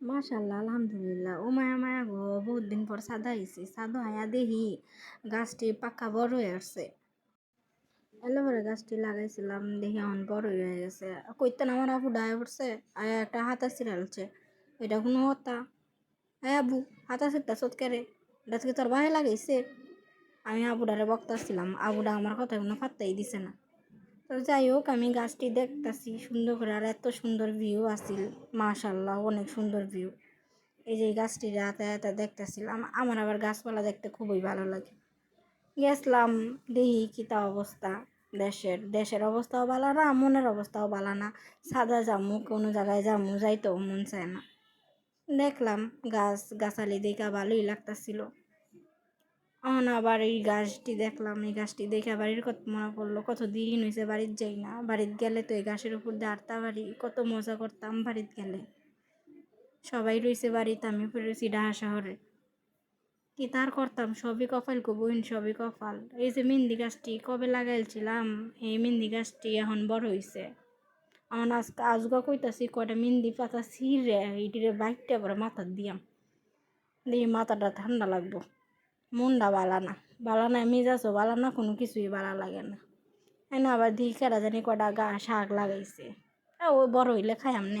মাশাল্লাহ, আলহামদুলিল্লাহ। ও মায়া মায়া গো, বহুত দিন পর সাদা হয়েছে সাদা হায়া দেখি গাছটি পাকা বড় হয়ে আসছে। এলোভেরা গাছটি লাগাইছিলাম দেখি এখন বড় হয়ে গেছে। কইতেন আমার আপু ডায়ে পড়ছে, আয়া একটা হাতা ছিড়ালছে। এটা কোনো হতা? হ্যাঁ আবু হাতা ছিটটা এটা থেকে তোর বাহে লাগাইছে? আমি আবুডারে বক্তাছিলাম। আবুডা আমার কথা কোনো পাত্তাই দিছে না। তো যাই হোক, আমি গাছটি দেখতাছি সুন্দর করে, আর এত সুন্দর ভিউ আসিল মাশাল্লাহ অনেক সুন্দর ভিউ এই যে গাছটি রাতে রাতে দেখতেছিলাম, আমার আবার গাছপালা দেখতে খুবই ভালো লাগে। গেছিলাম, দেখি কি তা অবস্থা দেশের। দেশের অবস্থাও ভালো না, মনের অবস্থাও ভালো না। সাদা জামু, কোনো জায়গায় জামু যাইতেও মন চায় না। দেখলাম গাছ, গাছালি দেখা ভালোই লাগতাছিল। এখন আবার এই গাছটি দেখলাম, এই গাছটি দেখে বাড়ির কত মনে পড়ল, কত দিন হয়েছে বাড়ির যাই না। বাড়িতে গেলে তো এই গাছের উপর আটতা বাড়ি কত মজা করতাম বাড়িতে গেলে। সবাই রয়েছে বাড়িতে, আমি রয়েছি ডাহা শহরে। কি তার করতাম? সবই কপাল কবইন সবই কপাল। এই যে মেহেন্দি গাছটি কবে লাগাইছিলাম? এই মেহেন্দি গাছটি এখন বড় হয়েছে আমার আজকে আজগা কইতাছি কয়টা মেহেন্দি পাতা ছিঁড়ে এইটিরে বাইকটা পরে মাথার দিয়াম। দিয়ে মাথাটা ঠান্ডা লাগবো। মনটা বালা না। বালা না মেজাজও বালা না, কোনো কিছুই বালা লাগে না। এনে আবার দিই কেরা জানি কটা গা শাক লাগাইছে। ও বড় হইলে খাই আমনে